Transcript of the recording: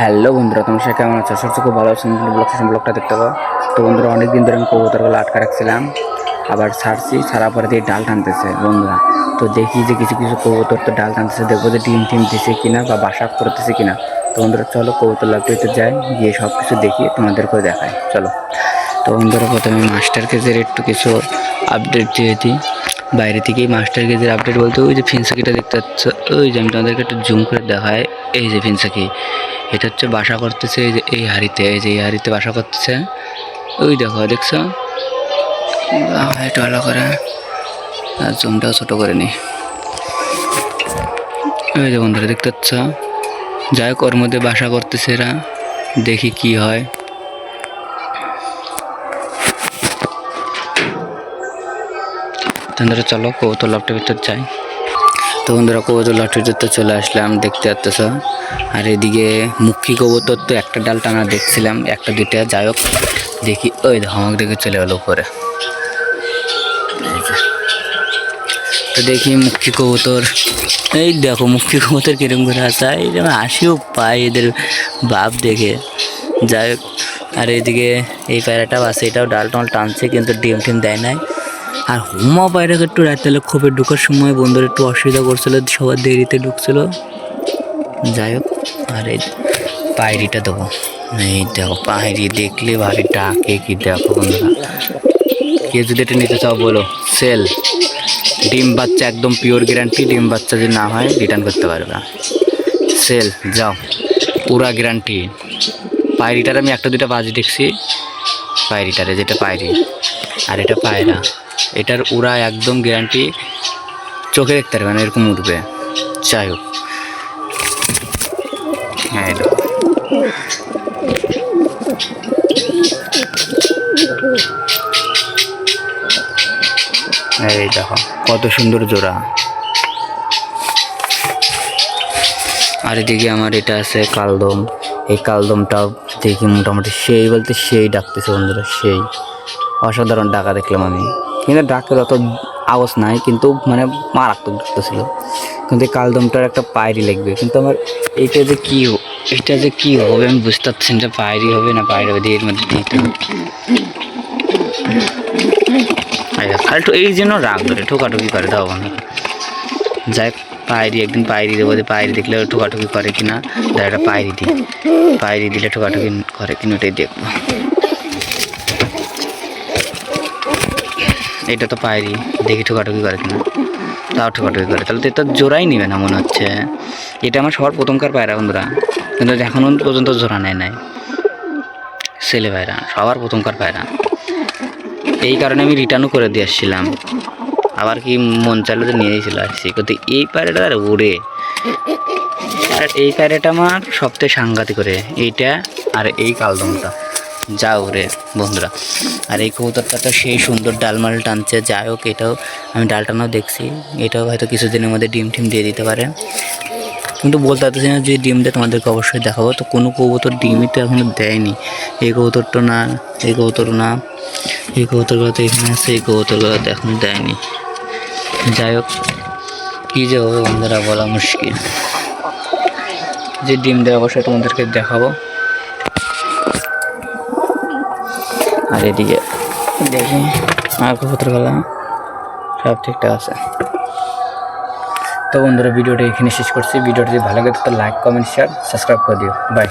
Hello বন্ধুরা, তোমার সাথে কেমন আছো? সবচেয়ে খুব ভালো আছেন ব্লগ সেশন ব্লগটা দেখতে পাবো। তো বন্ধুরা অনেক দিন ধরে আমি কবুতরগুলো আটকা রাখছিলাম, আবার ছাড়ছি ছাড়া পরে দিয়ে ডাল টানতেছে বন্ধুরা। তো দেখি যে কিছু কিছু কবুতর তো ডাল টানতেছে, দেখব যে ডিম টিম দিছে কিনা বা বাসা করতেছে কিনা। তো বন্ধুরা, চলো কবুতর লাইব্রেরিতে যাই, গিয়ে সব কিছু দেখি তোমাদেরকে দেখাই, চলো। তো বন্ধুরা, প্রথমে মাস্টার কেজের একটু কিছু আপডেট দিয়ে দিই। বাইরে থেকেই মাস্টার কেজের আপডেট বলতে ওই যে ফিনসাকিটা দেখতে পাচ্ছ, ওই যে আমি তোমাদেরকে একটু জুম করে দেখায় এই যে ফিনসাকি। এটা হচ্ছে বাসা করতেছে এই যে এই হাড়িতে, এই যে এই হাড়িতে বাসা করতেছে। ওই দেখো, দেখছ? একটু ভালো করে, আর জুমটাও ছোটো করে নি। ওই যে বন্ধুরা, দেখতে পাচ্ছ? যাই হোক, ওর মধ্যে বাসা করতেছে এরা। দেখি কি হয়। বন্ধুরা, চলো কবুতর লাভটার ভিতর যাই। তো বন্ধুরা কবুতর লাভটার ভিতর চলে আসলাম, দেখতে পাচ্ছ আর এদিকে মুখী কবুতর তো একটা ডাল টানা দেখছিলাম, একটা দুইটা। যাই হোক, দেখি, ওই ধমক দেখে চলে গেলো উপরে। তো দেখি মুখী কবুতর। এই দেখো, মুখী কবুতর কিরম করে আসা এই হাসিও পায় এদের বাপ দেখে। যাই হোক, আর এইদিকে এই পায়রাটাও আছে, এটাও ডাল টাল টানছে, কিন্তু ডিম টিম দেয় নাই। আর হুমা পায়রাকে একটু রাতে খোপে ঢোকার সময় বন্ধুরা একটু অসুবিধা করছিল, সবার দেরিতে ঢুকছিল। যাই হোক, আর এই পায়রিটা দেবো। এই দেখো, পায়রি দেখলে ভারী ডাকে কি দেখো বন্ধুরা। কে যদি এটা নিতে চাও বলো সেল ডিম বাচ্চা একদম পিওর গ্যারান্টি ডিম বাচ্চা যদি না হয় রিটার্ন করতে পারবে। সেল যাও, পুরা গ্যারান্টি পায়রিটার আমি একটা দুটা বাজি দেখছি। পায়রিটারে, যেটা পায়রি। আর এটা পায়রা এটার উড়া একদম গ্যারান্টি চোখে দেখতে পারবে না, এরকম উঠবে। যাই হোক। হ্যাঁ। এই দেখো। কত সুন্দর জোড়া। আর এদিকে আমার এটা আছে কালদম। এই কালদমটাও দেখি মোটামুটি সেই বলতে সেই ডাকতেছে বন্ধুরা, সেই। অসাধারণ ডাকা দেখলাম আমি। কিন্তু ডাকের অত আওয়াজ নাই, কিন্তু মানে মারাত্মক ডাকতেছিল কিন্তু এই কালদমটার একটা পায়রি লাগবে। কিন্তু আমার এইটা যে কী এটা যে কী হবে আমি বুঝতে পারছি না, পায়রি হবে না পায়রি হবে, এর মধ্যে দিতে এই জন্য রাগ ধরে, ঠোকাঠুকি করে দাও বন্ধু যাই পায়রি, একদিন পায়রি দেবো পায়রি দেখলে ঠোকাঠুকি করে কিনা তাই একটা পায়রি দিই। পায়রি দিলে ঠোকাঠুকি করে কিনা, ওটাই দেখব। এটা তো পায়রি দেখি ঠোকাঠুকি করে কিনা। তাও ঠোকাঠুকি করে। তাহলে তো এটা জোড়াই নিবে না মনে হচ্ছে। এটা আমার সবার প্রথমকার পায়রা বন্ধুরা। কিন্তু এখনও পর্যন্ত জোড়া নেয় নাই। ছেলে পায়রা, সবার প্রথমকার পায়রা। এই কারণে আমি রিটার্নও করে দিয়ে আসছিলাম। আবার কি মন চাইলো যে নিয়েই চলে আসছি। কিন্তু এই পায়রাটা আর উড়ে। আর এই পায়রাটা আমার সবথেকে সাংঘাতিক করে এইটা আর এই কালদমটা। যা রে বন্ধুরা। আর এই কবুতরটা তো সেই সুন্দর ডালমাল টানছে। যাই হোক, এটাও আমি ডাল টানাও দেখছি। এটাও হয়তো কিছুদিনের মধ্যে ডিম টিম দিয়ে দিতে পারে। কিন্তু বলতে পারতেছি না যে ডিমটা তোমাদেরকে অবশ্যই দেখাবো। তো কোনো কবুতর ডিমই তো এখনও দেয়নি। এই কবুতরটা না, এই কবুতর না, এই কবুতরগুলো তো এখানে আছে, এই কবুতরগুলো তো এখন দেয়নি। যাই হোক, কী যে হবে বন্ধুরা, বলা মুশকিল। যে ডিম দেয় অবশ্যই তোমাদেরকে দেখাবো। আর এদিকে দেখি। আর কবুতরগুলো সব ঠিকঠাক আছে। তো বন্ধুরা ভিডিওটা এখানে শেষ করছি। ভিডিওটা যদি ভালো লাগে তো লাইক কমেন্ট শেয়ার সাবস্ক্রাইব করে দিও। বাই